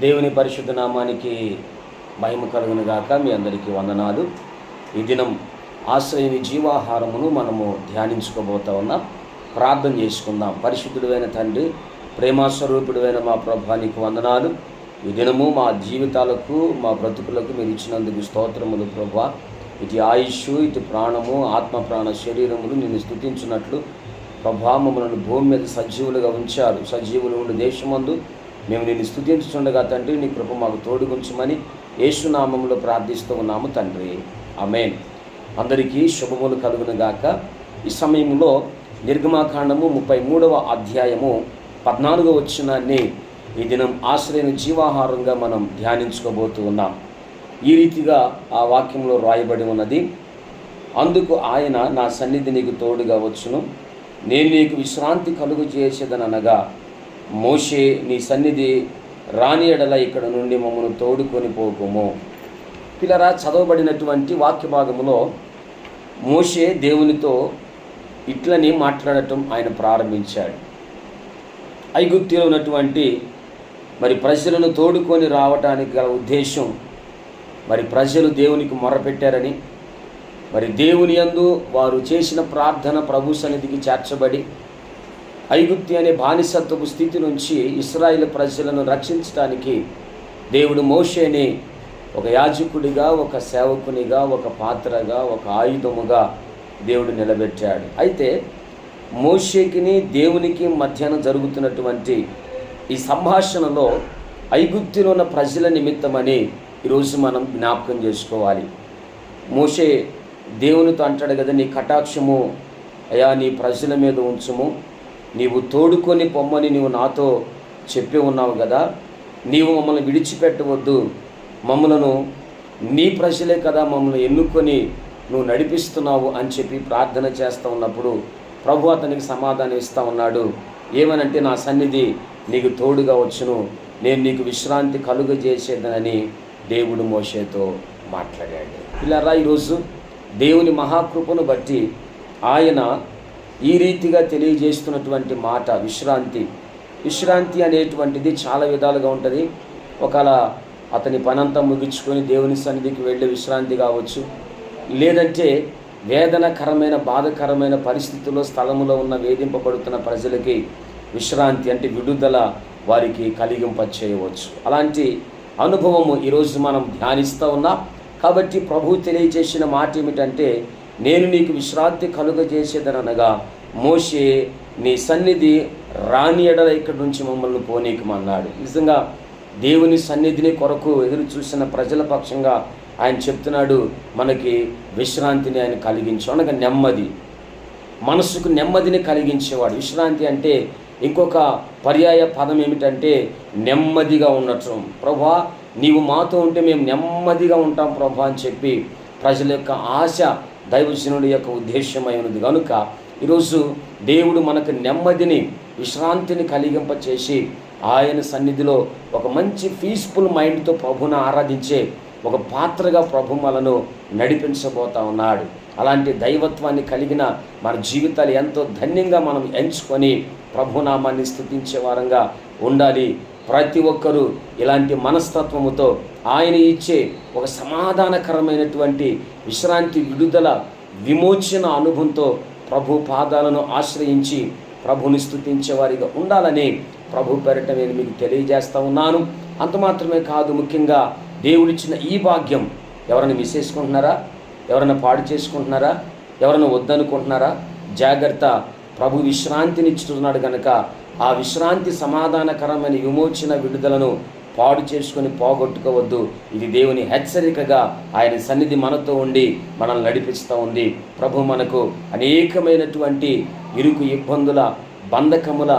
దేవుని పరిశుద్ధ నామానికి మహిమ కలుగును గాక. మీ అందరికీ వందనాలు. ఈ దినం ఆశ్రయని జీవాహారమును మనము ధ్యానించుకోబోతా ఉన్నాం. ప్రార్థన చేసుకుందాం. పరిశుద్ధుడైన తండ్రి ప్రేమాస్వరూపుడైన మా ప్రభానికి వందనాలు. ఈ దినము మా జీవితాలకు మా బ్రతుకులకు మీరు ఇచ్చినందుకు స్తోత్రములు ప్రభా. ఇది ఆయుష్ ఇది ప్రాణము ఆత్మ ప్రాణ శరీరములు నిన్ను స్థుతించినట్లు ప్రభా మమ్మలను భూమి మీద సజీవులుగా ఉంచారు. సజీవులు ఉండి దేశమందు మేము నిన్ను స్థుతించుండగా తండ్రి నీ కృప మాకు తోడుగుంచమని యేసునామంలో ప్రార్థిస్తూ ఉన్నాము తండ్రి. అమేన్ అందరికీ శుభములు కలుగునుగాక. ఈ సమయంలో నిర్గమాకాండము ముప్పై మూడవ అధ్యాయము పద్నాలుగవ వచ్చినాన్ని ఈ దినం ఆశ్రయం జీవాహారంగా మనం ధ్యానించుకోబోతూ ఉన్నాం. ఈ రీతిగా ఆ వాక్యంలో రాయబడి ఉన్నది అందుకు ఆయన నా సన్నిధి నీకు తోడుగా వచ్చును. నేను నీకు విశ్రాంతి కలుగు చేసేదనగా మోషే నీ సన్నిధి రాని ఎడల ఇక్కడ నుండి మమ్మను తోడుకొని పోకుము. పిల్లరా చదవబడినటువంటి వాక్య భాగములో మోషే దేవునితో ఇట్లని మాట్లాడటం ఆయన ప్రారంభించాడు. ఐగుప్తిలో ఉన్నటువంటి మరి ప్రజలను తోడుకొని రావటానికి గల ఉద్దేశం మరి ప్రజలు దేవునికి మొరపెట్టారని మరి దేవుని యందు వారు చేసిన ప్రార్థన ప్రభు సన్నిధికి చేర్చబడి ఐగుప్తి అనే బానిసత్వపు స్థితి నుంచి ఇస్రాయిల్ ప్రజలను రక్షించడానికి దేవుడు మోషేని ఒక యాజకుడిగా ఒక సేవకునిగా ఒక పాత్రగా ఒక ఆయుధముగా దేవుడు నిలబెట్టాడు. అయితే మోషేకిని దేవునికి మధ్యన జరుగుతున్నటువంటి ఈ సంభాషణలో ఐగుప్తిలో ఉన్న ప్రజల నిమిత్తమని ఈరోజు మనం జ్ఞాపకం చేసుకోవాలి. మోషే దేవునితో అంటాడు కదా నీ కటాక్షము అయా నీ ప్రజల మీద ఉంచుము. నీవు తోడుకొని పొమ్మని నీవు నాతో చెప్పి ఉన్నావు కదా నీవు మమ్మల్ని విడిచిపెట్టవద్దు. మమ్మలను నీ ప్రజలే కదా మమ్మల్ని ఎన్నుకొని నువ్వు నడిపిస్తున్నావు అని చెప్పి ప్రార్థన చేస్తూ ఉన్నప్పుడు ప్రభు అతనికి సమాధానం ఇస్తూ ఉన్నాడు. ఏమనంటే నా సన్నిధి నీకు తోడుగా వచ్చును. నేను నీకు విశ్రాంతి కలుగజేసేదనని దేవుడు మోషేతో మాట్లాడాడు. పిల్లరా ఈరోజు దేవుని మహాకృపను బట్టి ఆయన ఈ రీతిగా తెలియజేస్తున్నటువంటి మాట విశ్రాంతి. విశ్రాంతి అనేటువంటిది చాలా విధాలుగా ఉంటుంది. ఒకవేళ అతని పనంతా ముగించుకొని దేవుని సన్నిధికి వెళ్ళే విశ్రాంతి కావచ్చు. లేదంటే వేదనకరమైన బాధకరమైన పరిస్థితుల్లో స్థలములో ఉన్న వేధింపబడుతున్న ప్రజలకి విశ్రాంతి అంటే విడుదల వారికి కలిగింపచేయవచ్చు. అలాంటి అనుభవము ఈరోజు మనం ధ్యానిస్తూ ఉన్నాం. కాబట్టి ప్రభు తెలియజేసిన మాట ఏమిటంటే నేను నీకు విశ్రాంతి కలుగజేసేదనగా మోషే నీ సన్నిధి రాని ఎడల ఇక్కడి నుంచి మమ్మల్ని పోనీకమన్నాడు నిజంగా దేవుని సన్నిధిని కొరకు ఎదురు చూసిన ప్రజల పక్షంగా ఆయన చెప్తున్నాడు మనకి విశ్రాంతిని ఆయన కలిగించు. అనగా నెమ్మది. మనసుకు నెమ్మదిని కలిగించేవాడు. విశ్రాంతి అంటే ఇంకొక పర్యాయ పదం ఏమిటంటే నెమ్మదిగా ఉండటం. ప్రభా నీవు మాతో ఉంటే మేము నెమ్మదిగా ఉంటాం ప్రభా అని చెప్పి ప్రజల యొక్క ఆశ దైవజనుడి యొక్క ఉద్దేశ్యమైనది కనుక ఈరోజు దేవుడు మనకు నెమ్మదిని విశ్రాంతిని కలిగింపచేసి ఆయన సన్నిధిలో ఒక మంచి పీస్ఫుల్ మైండ్తో ప్రభును ఆరాధించే ఒక పాత్రగా ప్రభు మనను నడిపించబోతా ఉన్నాడు. అలాంటి దైవత్వాన్ని కలిగిన మన జీవితాలు ఎంతో ధన్యంగా మనం ఎంచుకొని ప్రభునామాన్ని స్థుతించే వారంగా ఉండాలి. ప్రతి ఒక్కరూ ఇలాంటి మనస్తత్వముతో ఆయన ఇచ్చే ఒక సమాధానకరమైనటువంటి విశ్రాంతి విడుదల విమోచన అనుభవంతో ప్రభు పాదాలను ఆశ్రయించి ప్రభుని స్థుతించేవారిగా ఉండాలని ప్రభు పెరట నేను మీకు తెలియజేస్తా ఉన్నాను. అంత మాత్రమే కాదు ముఖ్యంగా దేవుడిచ్చిన ఈ భాగ్యం ఎవరైనా మిస్ చేసుకుంటున్నారా? ఎవరైనా పాడు చేసుకుంటున్నారా? ఎవరైనా వద్దనుకుంటున్నారా? జాగ్రత్త ప్రభు విశ్రాంతినిచ్చుతున్నాడు కనుక ఆ విశ్రాంతి సమాధానకరమైన విమోచన విడుదలను పాడు చేసుకొని పోగొట్టుకోవద్దు. ఇది దేవుని హెచ్చరికగా ఆయన సన్నిధి మనతో ఉండి మనల్ని నడిపిస్తూ ఉంది. ప్రభు మనకు అనేకమైనటువంటి ఇరుకు ఇబ్బందుల బంధకముల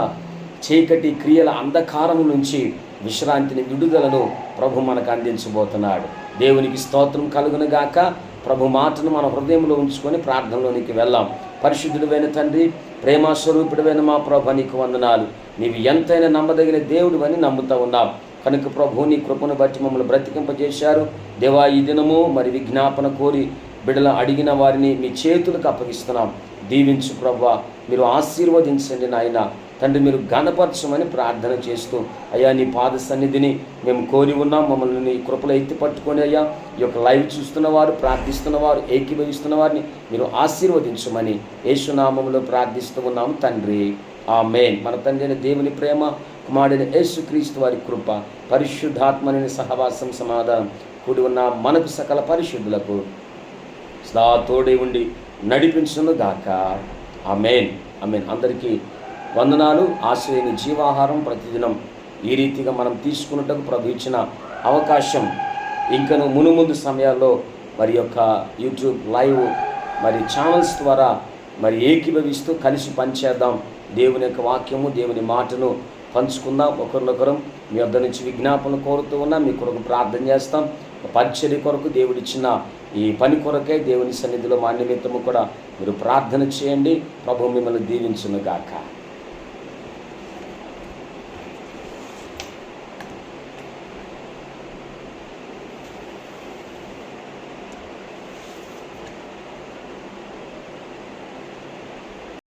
చీకటి క్రియల అంధకారము నుంచి విశ్రాంతిని విడుదలను ప్రభు మనకు అందించబోతున్నాడు. దేవునికి స్తోత్రం కలుగునగాక ప్రభు మాటను మన హృదయంలో ఉంచుకొని ప్రార్థనలోనికి వెళ్ళాం. పరిశుద్ధుడైన తండ్రి ప్రేమస్వరూపుడమైన మా ప్రభు నీకు వందనాలు. నీవు ఎంతైనా నమ్మదగిన దేవుడు అని నమ్ముతూ ఉన్నాం కనుక ప్రభు నీ కృపను బట్టి మమ్మల్ని బ్రతికింపజేశారు. దేవా ఈ దినము మరి విజ్ఞాపన కోరి బిడల అడిగిన వారిని మీ చేతులకు అప్పగిస్తున్నాం. దీవించు ప్రభా మీరు ఆశీర్వదించండి నాయన. తండ్రి మీరు ఘనపరచమని ప్రార్థన చేస్తూ అయ్యా నీ పాద సన్నిధిని మేము కోరి ఉన్నాం. మమ్మల్ని నీ కృపలో ఎత్తి పట్టుకొని అయ్యా ఈ యొక్క లైవ్ చూస్తున్న వారు ప్రార్థిస్తున్న వారు ఏకీభవిస్తున్న వారిని మీరు ఆశీర్వదించమని యేసునామంలో ప్రార్థిస్తూ ఉన్నాము తండ్రి. ఆ మెయిన్ మన తండ్రి అయిన దేవుని ప్రేమ కుమారుడైన యేసుక్రీస్తు వారి కృప పరిశుద్ధాత్మని సహవాసం సమాధానం కూడి ఉన్న మనకు సకల పరిశుద్ధులకు సదా తోడే ఉండి నడిపించును గాక. ఆమెన్. ఆమెన్. అందరికీ వందనాలు ఆశ్రయని జీవాహారం ప్రతిదినం. ఈ రీతిగా మనం తీసుకున్నట్టుకు ప్రభు ఇచ్చిన అవకాశం ఇంకను మునుముందు సమయాల్లో మరి యొక్క యూట్యూబ్ లైవ్ మరి ఛానల్స్ ద్వారా మరి ఏకీభవిస్తూ కలిసి పనిచేద్దాం. దేవుని యొక్క వాక్యము దేవుని మాటను పంచుకుందాం. ఒకరినొకరం మీ వద్ద నుంచి విజ్ఞాపన కోరుతూ ఉన్నాం. మీ కొరకు ప్రార్థన చేస్తాం. పరిచర్య కొరకు దేవుడిచ్చిన ఈ పని కొరకే దేవుని సన్నిధిలో మా నిమిత్తము కూడా మీరు ప్రార్థన చేయండి. ప్రభు మిమ్మల్ని దీవించునుగాక. గాక